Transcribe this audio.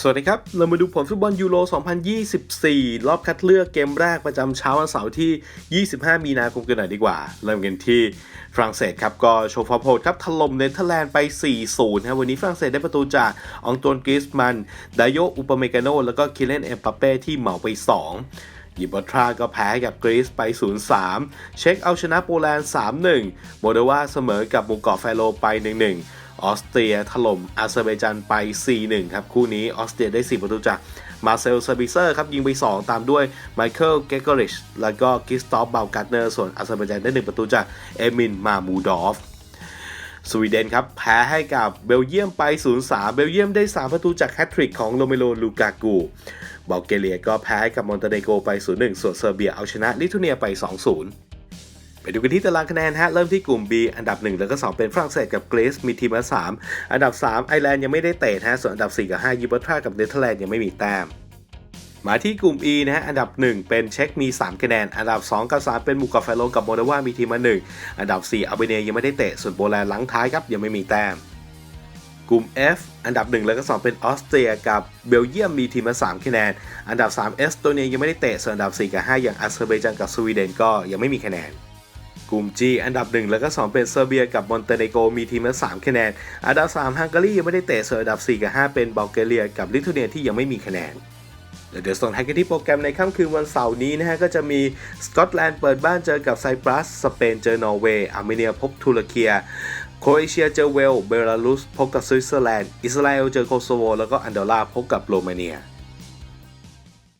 สวัสดีครับ เรามาดูผลฟุตบอลยูโร 2024 รอบคัดเลือกเกมแรกประจำเช้าวันเสาร์ที่ 25 มีนาคมกันหน่อยดีกว่า เริ่มกันที่ฝรั่งเศสครับ ก็โชว์ฟอร์มโหดครับ ถล่มเนเธอร์แลนด์ไป 4-0 ครับวันนี้ฝรั่งเศสได้ประตูจากอองตวนกริสมัน ดายโยอุปเมกาโน แล้วก็คิเลนเอ็มปาเป้ที่เหมาไป 2ยิบอทราก็แพ้กับกรีซไป 0-3 เช็คเอาชนะโปแลนด์ 3-1 โมเดวาเสมอกับหมูเกาะแฟโรไป 1-1 ออสเตรียถล่มอาเซอร์ไบจันไป 4-1 ครับ คู่นี้ออสเตรียได้ 4 ประตูจากมาเซลเซอร์บิเซอร์ครับ ยิงไป 2 ตามด้วยไมเคิลเกกอริชแล้วก็กิสตอฟเบลกัตเนอร์ส่วนอาเซอร์ไบจันได้ 1 ประตูจากเอมินมามูดอฟสวีเดนครับ แพ้ให้กับเบลเยียมไป 0-3 เบลเยียมได้ 3 ประตูจากแฮตทริกของโรเมโลลูกากูบอลเกเรียก็แพ้ให้กับมอนเตเนโกไป 0-1 ส่วนเซอร์เบียเอาชนะลิทัวเนียไป 2-0 ไปดูกันที่ตารางคะแนนฮะ เริ่มที่กลุ่ม B อันดับ 1 แล้วก็ 2 เป็นฝรั่งเศสกับกรีซมีทีมละ3อันดับ 3 ไอร์แลนด์ยังไม่ได้เตะฮะ ส่วนอันดับ 4 กับ 5ยูโรทรากับเนเธอร์แลนด์ยังไม่มีแต้มมาที่กลุ่ม E นะฮะ อันดับ 1 เป็นเช็คมี 3 คะแนน อันดับ 2 กับ 3 เป็นมูกาแฟโลกับโมเดวามีทีมละ1อันดับ 4 อัลเบเนียยังไม่ได้เตะ ส่วนโปแลนด์หลังท้ายครับยังไม่มีแต้ม กลุ่ม F อันดับ 1 แล้วก็ 2 เป็นออสเตรียกับเบลเยียมมีทีมละ3คะแนน อันดับ 3 เอสโตเนียยังไม่ได้เตะ ส่วนอันดับ 4 กับ 5 อย่างอาเซอร์ไบจันกับสวีเดนก็ยังไม่มีคะแนน กลุ่ม G อันดับ 1 แล้วก็ 2 เป็นเซอร์เบียกับมอนเตเนโกมีทีมละ3คะแนน อันดับ 3 ฮังการียังไม่ได้เตะส่วนอันดับ 4 กับ 5 เป็นบัลแกเรียกับลิทัวเนียที่ยังไม่มีคะแนนเดี๋ยวส่งท้ายกันที่โปรแกรมในค่ำคืนวันเสาร์นี้นะฮะ ก็จะมีสกอตแลนด์เปิดบ้านเจอกับไซปรัส สเปนเจอนอร์เวย์อาร์เมเนียพบตุรเกียโครเอเชียเจอเวลเบลารุสพบกับสวิตเซอร์แลนด์ อิสราเอลเจอโคโซโว แล้วก็อันดอร่าพบกับโรมาเนีย